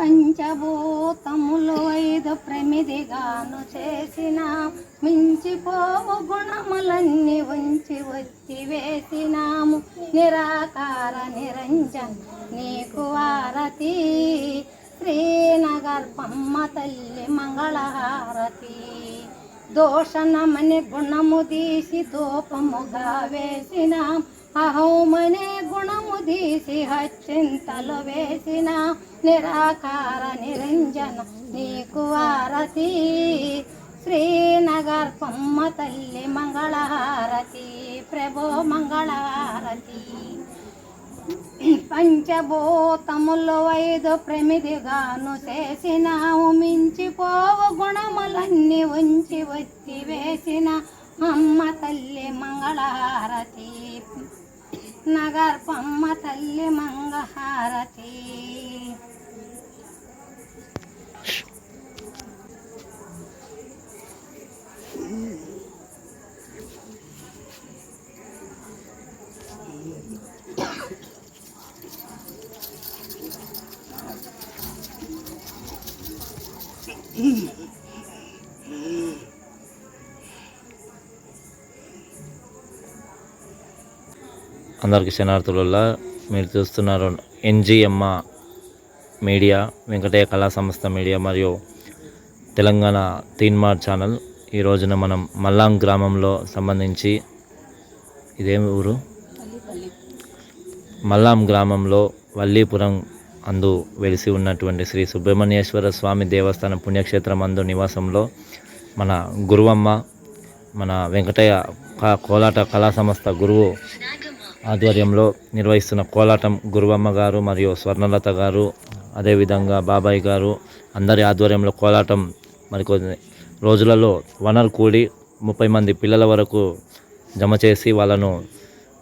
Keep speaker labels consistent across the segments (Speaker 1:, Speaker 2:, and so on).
Speaker 1: పంచభూతములు ఐదు ప్రమిదిగాను చేసిన మించిపోవు గుణములన్నీ ఉంచి వచ్చి వేసినాము. నిరాకార నిరంజన్ నీకు ఆరతి. శ్రీనగర్ పమ్మ తల్లి మంగళహారతి. దోషణమని గుణము తీసి దూపముగా వేసినాం. అహోమనే గుణము తీసి హచ్చింతలు వేసిన నిరాకార నిరంజన నీకు ఆరతి. శ్రీనగర్ పొమ్మ తల్లి మంగళహారతి ప్రభో మంగళహారతి. పంచభూతములు ఐదు ప్రమిదిగాను చేసినావు మించిపోవు గుణములన్నీ ఉంచి వచ్చి వేసిన అమ్మ తల్లి మంగళహారతి. నగర్పమ్మ తల్లి మంగహారతి Mm-hmm.
Speaker 2: అందరికీ శనార్థులలో మీరు చూస్తున్నారు ఎన్జిఎమ్మ మీడియా వెంకటయ్య కళా సంస్థ మీడియా మరియు తెలంగాణ తీన్మార్ ఛానల్. ఈ రోజున మనం మల్లాం గ్రామంలో సంబంధించి ఇదేమి ఊరు? మల్లాం గ్రామంలో వల్లీపురం అందు వెలిసి ఉన్నటువంటి శ్రీ సుబ్రహ్మణ్యేశ్వర స్వామి దేవస్థానం పుణ్యక్షేత్రం అందు నివాసంలో మన గురువమ్మ మన వెంకటయ్య కోలాట కళా సంస్థ గురువు ఆధ్వర్యంలో నిర్వహిస్తున్న కోలాటం గురువమ్మ గారు మరియు స్వర్ణలత గారు అదేవిధంగా బాబాయ్ గారు అందరి ఆధ్వర్యంలో కోలాటం మరికొన్ని రోజులలో వనరు కూడి ముప్పై మంది పిల్లల వరకు జమ చేసి వాళ్ళను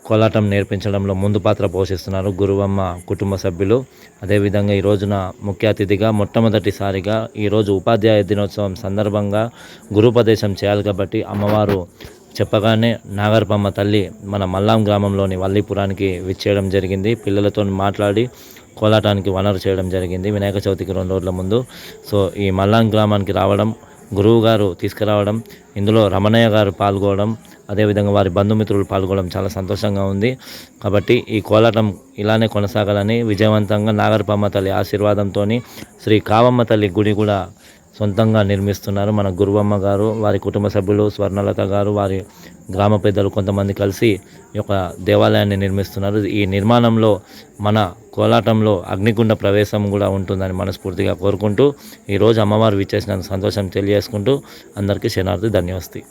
Speaker 2: కోలాటం నేర్పించడంలో ముందు పాత్ర పోషిస్తున్నారు గురువమ్మ కుటుంబ సభ్యులు. అదేవిధంగా ఈ రోజున ముఖ్య అతిథిగా మొట్టమొదటిసారిగా ఈరోజు ఉపాధ్యాయ దినోత్సవం సందర్భంగా గురుపదేశం చేయాలి కాబట్టి అమ్మవారు చెప్పగానే నాగర్పమ్మ తల్లి మన మల్లాం గ్రామంలోని వల్లీపురానికి విచ్చేయడం జరిగింది. పిల్లలతో మాట్లాడి కోలాటానికి వనరు చేయడం జరిగింది వినాయక చవితికి రెండు రోజుల ముందు. సో ఈ మల్లాం గ్రామానికి రావడం గురువు గారు తీసుకురావడం ఇందులో రమణయ్య గారు పాల్గొనడం అదేవిధంగా వారి బంధుమిత్రులు పాల్గొనడం చాలా సంతోషంగా ఉంది. కాబట్టి ఈ కోలాటం ఇలానే కొనసాగాలని విజయవంతంగా నాగరపమ్మ తల్లి ఆశీర్వాదంతో శ్రీ కావమ్మ తల్లి గుడి కూడా సొంతంగా నిర్మిస్తున్నారు. మన గురువమ్మ గారు వారి కుటుంబ సభ్యులు స్వర్ణలత గారు వారి గ్రామ పెద్దలు కొంతమంది కలిసి ఈ యొక్క దేవాలయాన్ని నిర్మిస్తున్నారు. ఈ నిర్మాణంలో మన కోలాటంలో అగ్నిగుండ ప్రవేశం కూడా ఉంటుందని మనస్ఫూర్తిగా కోరుకుంటూ ఈరోజు అమ్మవారు విచ్చేసిన సంతోషం తెలియజేసుకుంటూ అందరికీ శనార్థి ధన్యవస్తి.